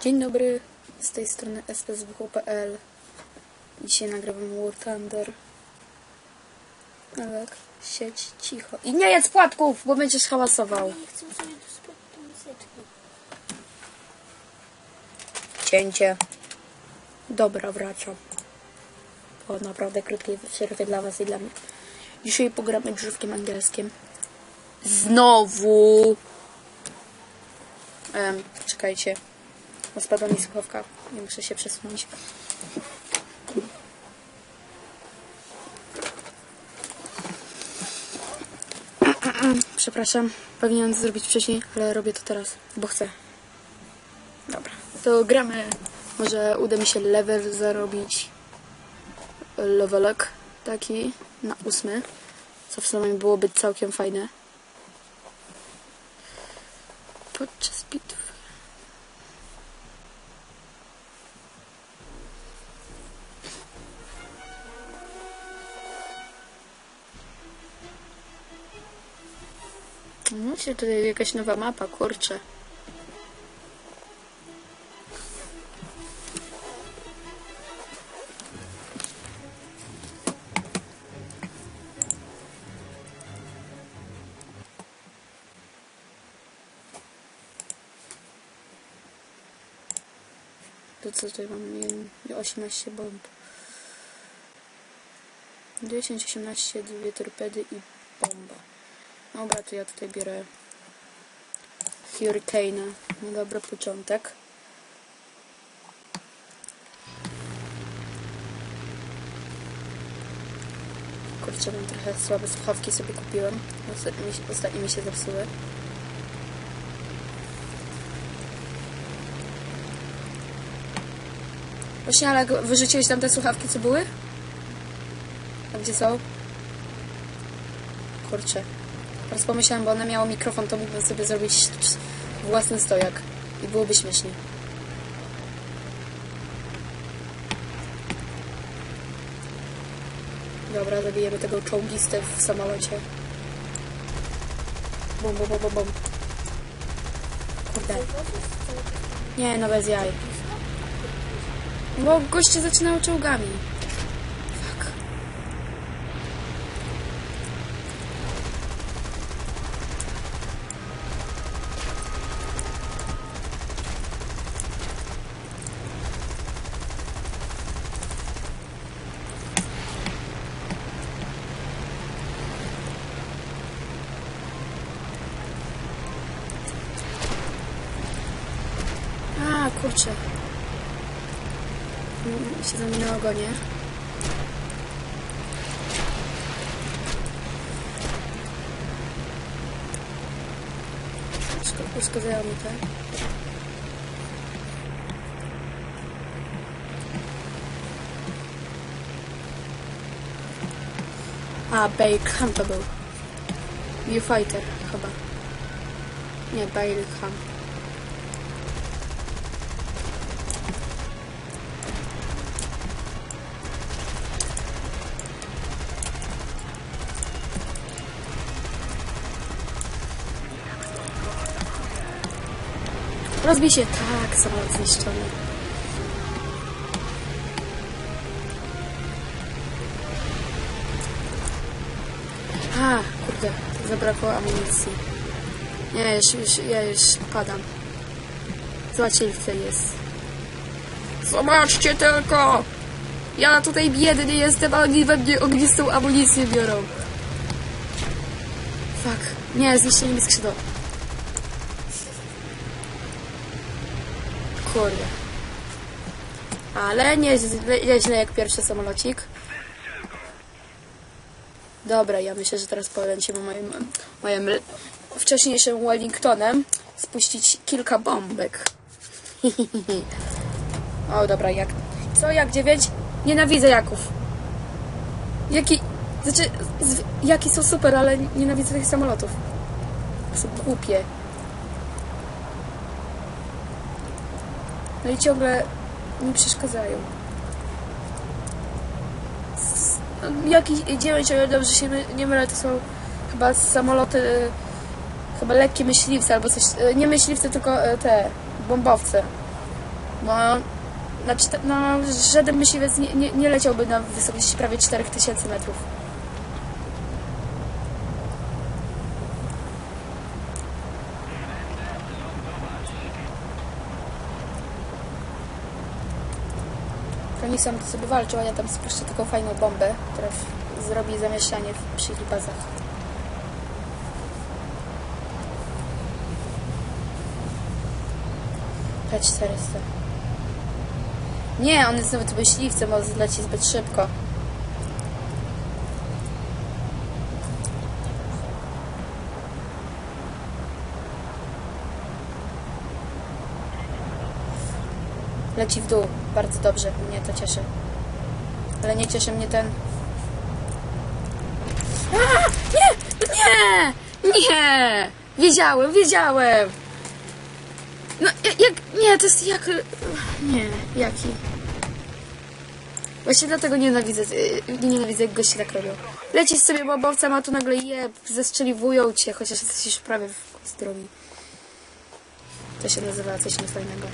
Dzień dobry, z tej strony spswh.pl Dzisiaj nagrywam War Thunder. Ale sieć cicho. I nie jedz płatków, bo będziesz hałasował. Chcę sobie dosypać do miseczki. Cięcie. Dobra, wracam. Po naprawdę krótkiej przerwie dla was i dla mnie. Dzisiaj pogramy drzewkiem angielskim. Znowu! Em, czekajcie. Bo spadła mi słuchawka. Nie muszę się przesunąć. Przepraszam, powinienem to zrobić wcześniej, ale robię to teraz, bo chcę. Dobra, to gramy. Może uda mi się level zarobić. Levelek taki na ósmy. Co w sumie byłoby całkiem fajne. Podczas się tutaj jakaś nowa mapa, kurczę. To co tutaj mam? Nie- 18 bomb. 10, 18, dwie torpedy i bomba. Dobra, to ja tutaj biorę Hurricane'a na dobry początek. Kurczę, mam trochę słabe słuchawki sobie kupiłem. Ostatnio mi się, ostatnio mi się zepsuły. Właśnie, ale wyrzuciłeś tam te słuchawki, co były? A gdzie są? Kurczę. Teraz pomyślałem, bo ona miała mikrofon, to mógłbym sobie zrobić własny stojak. I byłoby śmiesznie. Dobra, zabijemy tego czołgistę w samolocie. Bum, bum, bum, bum, bum. Kurde. Nie, no bez jaj. Bo goście zaczynają czołgami. Fuck. Mm, się zaminęło ogonie. Szko- Uszkadzają mi te. A, Bailkham to był. New Fighter chyba. Nie, Bailkham. Rozbij się. Tak, samolot zniszczony. A, kurde, zabrakło amunicji. Nie, już, już, ja już padam. Zobaczcie, ile jest. Zobaczcie tylko! Ja tutaj biedny jestem, a oni we mnie ognistą amunicję biorą. Fuck. Nie, zniszczyli mi skrzydło. Kurde. Ale nie, nie źle jak pierwszy samolocik. Dobra, ja myślę, że teraz polecimy moim, moim wcześniejszym Wellingtonem spuścić kilka bombek. o, dobra, jak... Co, jak dziewięć? Nienawidzę jaków. Jaki... Znaczy, z, jaki są super, ale nienawidzę tych samolotów. Są głupie. No i ciągle mi przeszkadzają. No, Jakiś dziewięć, ale dobrze się nie mylę, to są chyba samoloty, e, chyba lekkie myśliwce albo coś, e, nie myśliwce, tylko e, te bombowce. Bo na czte- no, żaden myśliwiec nie, nie, nie leciałby na wysokości prawie 4000 metrów. Sam to sobie walczył, a ja tam spuszczę taką fajną bombę, która zrobi zamieszanie w- przy ich bazach. P400. Nie, on jest nawet myśliwcem, on leci zbyt szybko. Leci w dół. Bardzo dobrze. Mnie to cieszy. Ale nie cieszy mnie ten... A! Nie! Nie! Nie! Wiedziałem, wiedziałem! No, ja- jak... Nie, to jest jak... Nie, jaki? Właśnie dlatego nienawidzę, yy, nienawidzę jak goście tak robią. Lecisz sobie bobowcem, a tu nagle je, zestrzeliwują cię, chociaż jesteś już prawie w zdrowi. To się nazywa coś niefajnego.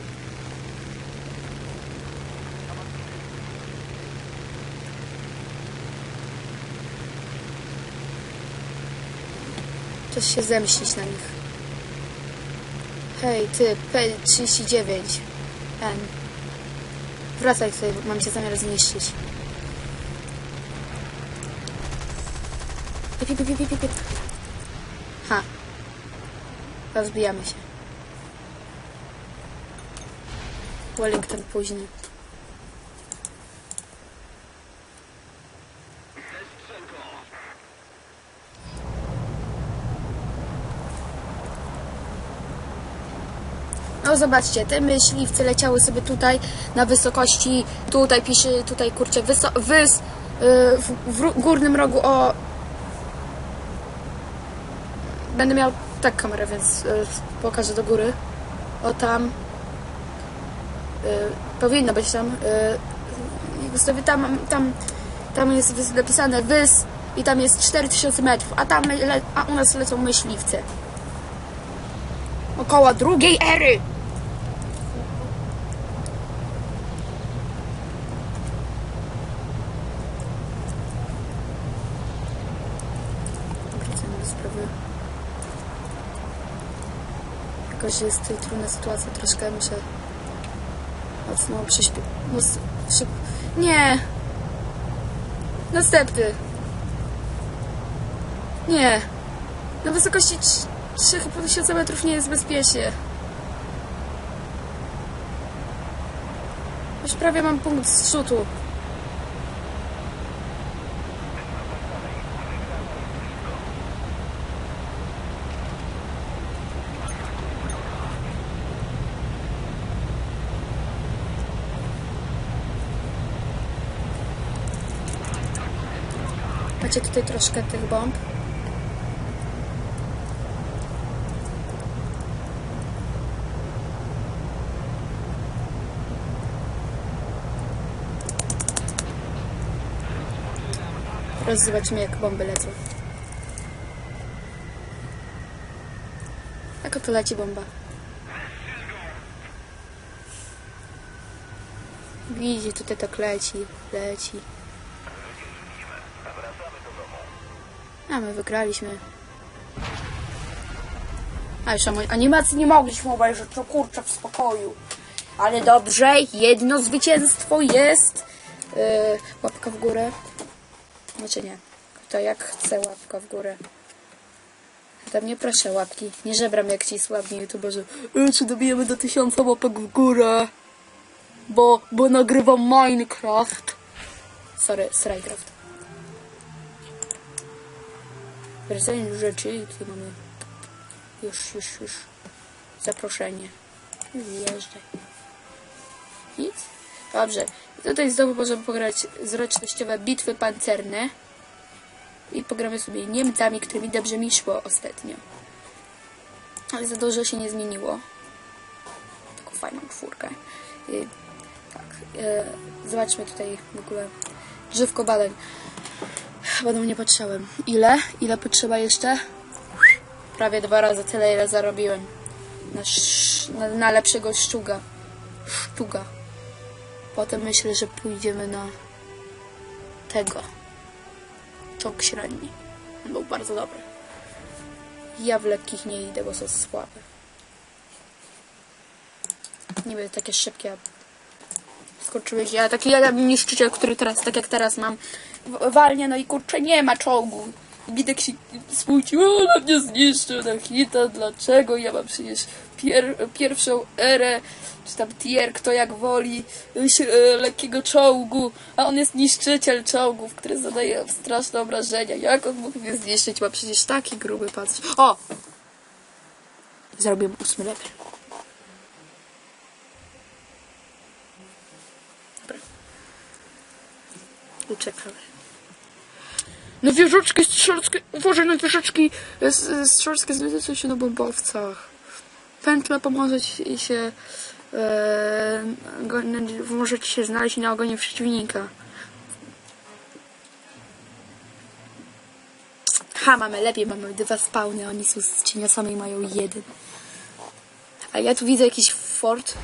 Czas się zemścić na nich. Hej, ty, P39. N. Wracaj tutaj, mam cię zamiar zniszczyć. Pip, pip, pip, pip. Ha. Rozbijamy się. Wellington późny. No zobaczcie, te myśliwce leciały sobie tutaj na wysokości, tutaj pisze, tutaj kurczę, wyso, wys, y, w, w górnym rogu o... Będę miał tak kamerę, więc y, pokażę do góry. O tam. Y, powinno być tam. Y, tam, tam, tam jest napisane wys i tam jest 4000 metrów, a tam a u nas lecą myśliwce. Około drugiej ery. Jako, że jest tutaj trudna sytuacja, troszkę muszę mocno prześpi... Mus... Szyb... Nie! Następny! Nie! Na wysokości 3500 metrów nie jest bezpiecznie. Już prawie mam punkt zrzutu. Macie tutaj troszkę tych bomb. Teraz zobaczymy jak bomby lecą. Jak to leci bomba? Widzi, tutaj tak leci, leci. A my wygraliśmy. A ani- animacji nie mogliśmy obejrzeć, to kurczę w spokoju. Ale dobrze, jedno zwycięstwo jest. Yy, łapka w górę. Znaczy nie. To jak chce łapka w górę. Tam nie proszę łapki. Nie żebram jak ci sławni youtuberzy. E, czy dobijemy do tysiąca łapek w górę? Bo, bo nagrywam Minecraft. Sorry, Srycraft. Wracając rzeczy i tutaj mamy już, już, już zaproszenie. Wjeżdżaj. Nic? Dobrze. Tutaj znowu możemy pograć zręcznościowe bitwy pancerne. I pogramy sobie Niemcami, którymi dobrze mi szło ostatnio. Ale za dużo się nie zmieniło. Taką fajną czwórkę. I, tak. E, zobaczmy tutaj w ogóle drzewko badań. Będą nie patrzałem. Ile? Ile potrzeba jeszcze? Prawie dwa razy tyle, ile zarobiłem. Na, na, na lepszego szczuga. sztuga. Potem myślę, że pójdziemy na tego. Czołg średni. On był bardzo dobry. Ja w lekkich nie idę, bo są słabe. Niby takie szybkie, a skoczyłeś. Ja taki jeden niszczyciel, który teraz, tak jak teraz mam, walnie, no i kurczę, nie ma czołgu. Bidek się smucił, no mnie zniszczył na hita, dlaczego? Ja mam przecież pier, pierwszą erę, czy tam tier, kto jak woli, e, lekkiego czołgu, a on jest niszczyciel czołgów, który zadaje straszne obrażenia. Jak on mógł mnie zniszczyć? Ma przecież taki gruby patrz. O! Zrobiłem ósmy level. Uciekamy. No wieżyczki strzeleckie, uważaj na wieżyczki s- strzeleckie znajdują się na bombowcach. Pętla pomoże ci się, e, go- może ci się znaleźć na ogonie przeciwnika. Ha, mamy lepiej, mamy dwa spawny, oni są z cieniosami i mają jeden. A ja tu widzę jakiś fort.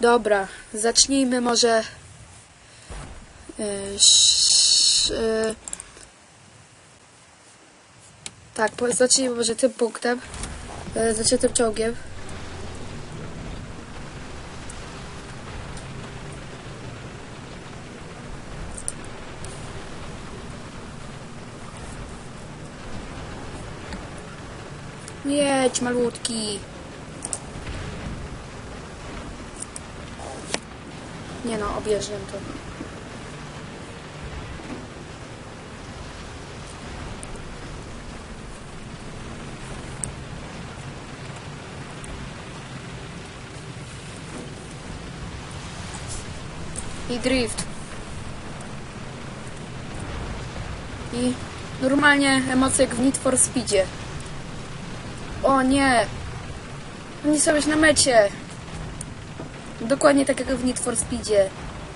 Dobra, zacznijmy może... e, e, tak, zacznijmy może tym punktem. Zacznę tym czołgiem. Jedź, malutki. Nie no, objeżdżę to. I drift. I normalnie emocje jak w Need for Speedzie. O nie! Oni są już na mecie. Dokładnie tak jak w Need for Speedzie.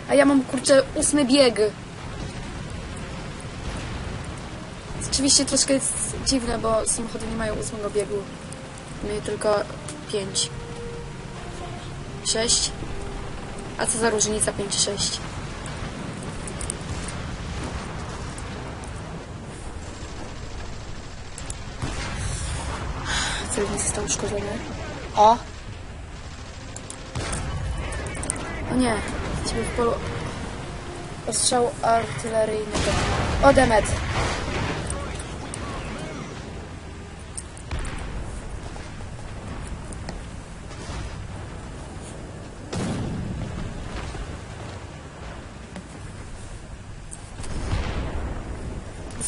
A ja mam kurczę ósmy bieg. Oczywiście troszkę jest dziwne, bo samochody nie mają ósmego biegu. Mają tylko pięć. Sześć? A co za różnica 5-6? Celownik został uszkodzony. O! O nie, jesteśmy w polu ostrzału artyleryjnego. O, Demet!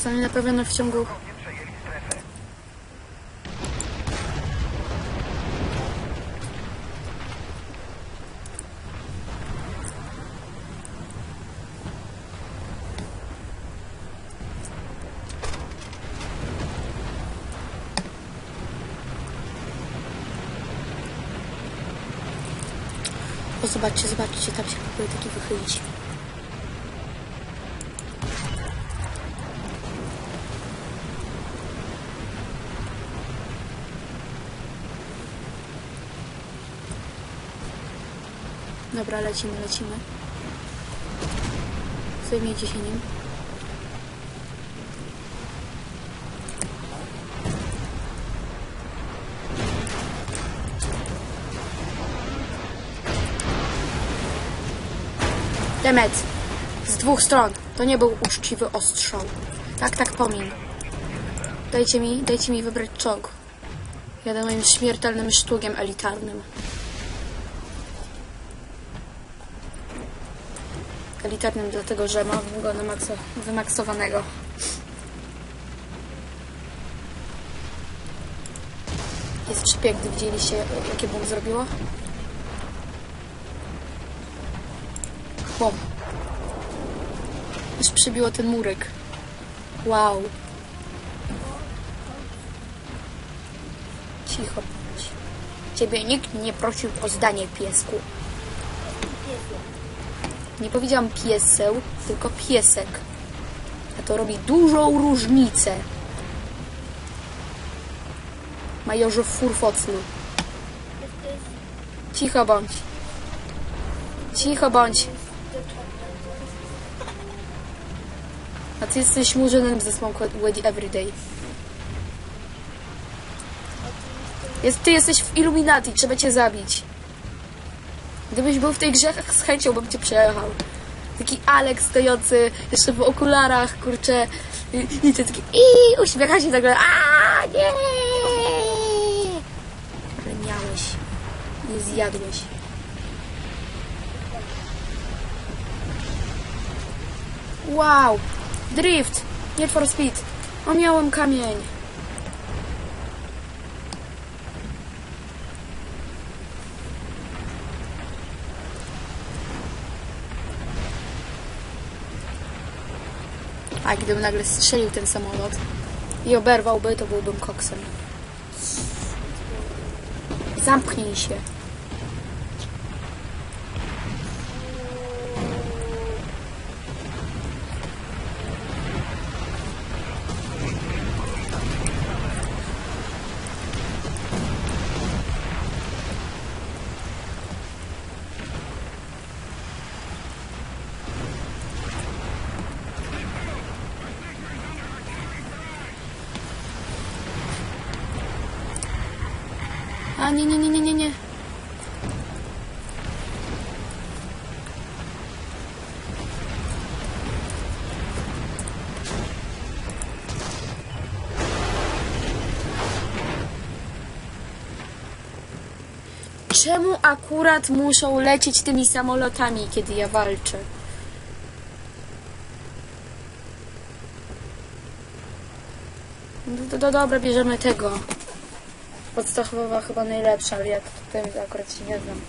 Zostanie naprawione w ciągu O, zobaczcie, zobaczcie, tam się próbuje taki wychylić. Dobra, lecimy, lecimy. Zajmijcie się nim. Demet, z dwóch stron. To nie był uczciwy ostrzał. Tak, tak, pomin. Dajcie mi, dajcie mi wybrać czołg. Jadę moim śmiertelnym sztugiem elitarnym. Elitarnym dlatego, że mam go wymaksowanego. Jest szpieg, gdy widzieliście, jakie Bóg zrobiło? Bom. Już przybiło ten murek. Wow. Cicho. Ciebie nikt nie prosił o zdanie, piesku. Nie powiedziałam pieseł, tylko piesek. A to robi dużą różnicę. Majorze Furfoclu. Cicho bądź. Cicho bądź. A ty jesteś murzynem ze Smoke Wedge Everyday. Jest, ty jesteś w Illuminati, trzeba cię zabić. Gdybyś był w tej grze, z chęcią bym cię przejechał. Taki Alex stojący, jeszcze w okularach, kurczę. I, i ty taki i uśmiecha się nagle. A nie! Ale miałeś. Nie zjadłeś. Wow! Drift! Need for speed. O, miałem kamień. A gdybym nagle strzelił ten samolot i oberwałby, to byłbym koksem. Zamknij się. Nie, nie, nie, nie, nie, nie. Czemu akurat muszą lecieć tymi samolotami, kiedy ja walczę? No to, to dobra, bierzemy tego. Podstawowa chyba najlepsza, ale ja tutaj akurat się nie znam.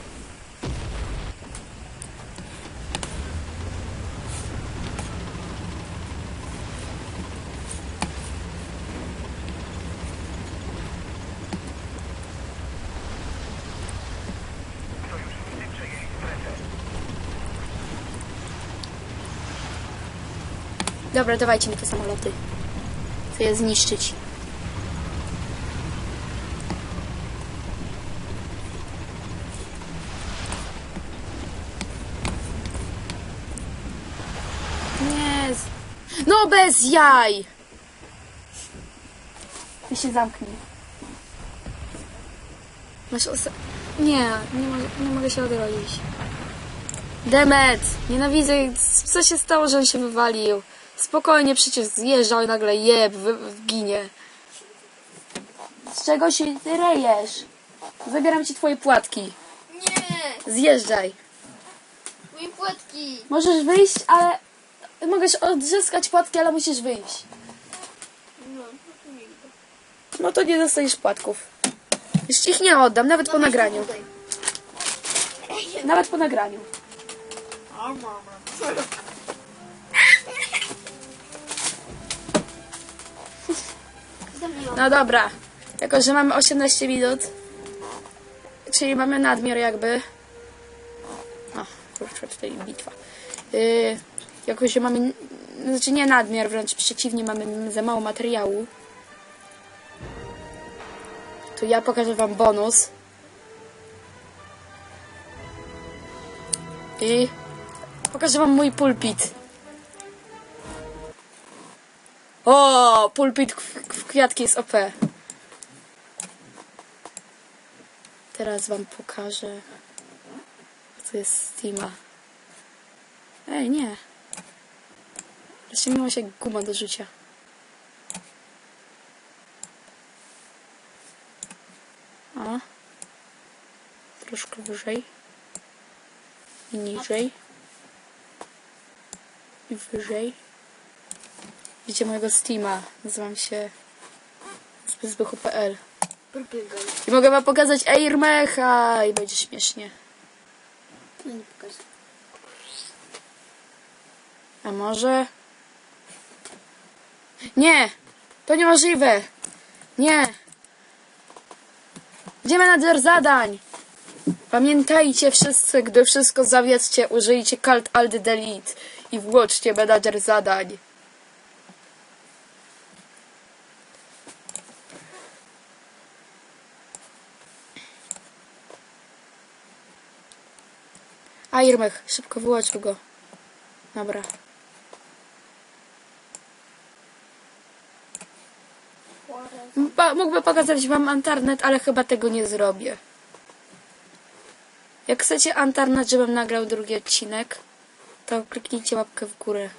Dobra, dawajcie mi te samoloty. Chcę je zniszczyć. Nie. z- No bez jaj! Ty się zamknij. Masz osa... Nie, nie mogę, nie mogę się odrodzić. Demet! Nienawidzę. Co się stało, że on się wywalił? Spokojnie, przecież zjeżdżał i nagle jeb, wy, ginie. Z czego się ty rejesz? Zabieram ci twoje płatki. Nie! Zjeżdżaj. Moje płatki! Możesz wyjść, ale... Możesz odzyskać płatki, ale musisz wyjść. No, to nie idę. No to nie dostaniesz płatków. Już ich nie oddam, nawet po nagraniu. Tutaj. Nawet po nagraniu. O, mama. Zamknęłam. No dobra. Jako, że mamy 18 minut, czyli mamy nadmiar jakby. O, kurczę, tutaj bitwa. Yy, jako, że mamy, znaczy nie nadmiar, wręcz przeciwnie, mamy za mało materiału. To ja pokażę wam bonus. I pokażę wam mój pulpit. O, pulpit w kwiatki jest OP. Teraz wam pokażę, co jest Steama. Ej, nie. Rozciągnęła się guma do rzucia. O. Troszkę wyżej. I niżej. I wyżej. Widzicie mojego Steama. Nazywam się Girl. I mogę wam pokazać Airmecha i będzie śmiesznie. No nie pokażę. A może... Nie! To niemożliwe! Nie! Idziemy na der zadań! Pamiętajcie wszyscy, gdy wszystko zawiedzcie, użyjcie Calt Alt Delete i włączcie menadżer zadań. A Irmek, szybko wyłącz go. Dobra. Pa, mógłby pokazać wam internet, ale chyba tego nie zrobię. Jak chcecie internet, żebym nagrał drugi odcinek, to kliknijcie łapkę w górę.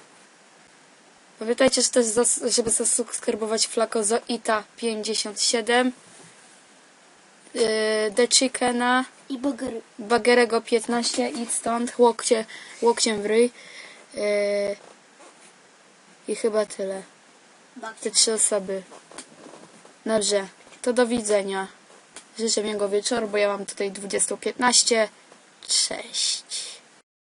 Pamiętajcie, że też żeby zasubskrybować Flakozo Ita 57 yy, The Chickena I. Bagerego 15 idź stąd, łokcie, łokciem w ryj. Yy, I chyba tyle. Te trzy osoby. Dobrze, to do widzenia. Życzę miłego wieczoru, bo ja mam tutaj 20.15. Cześć.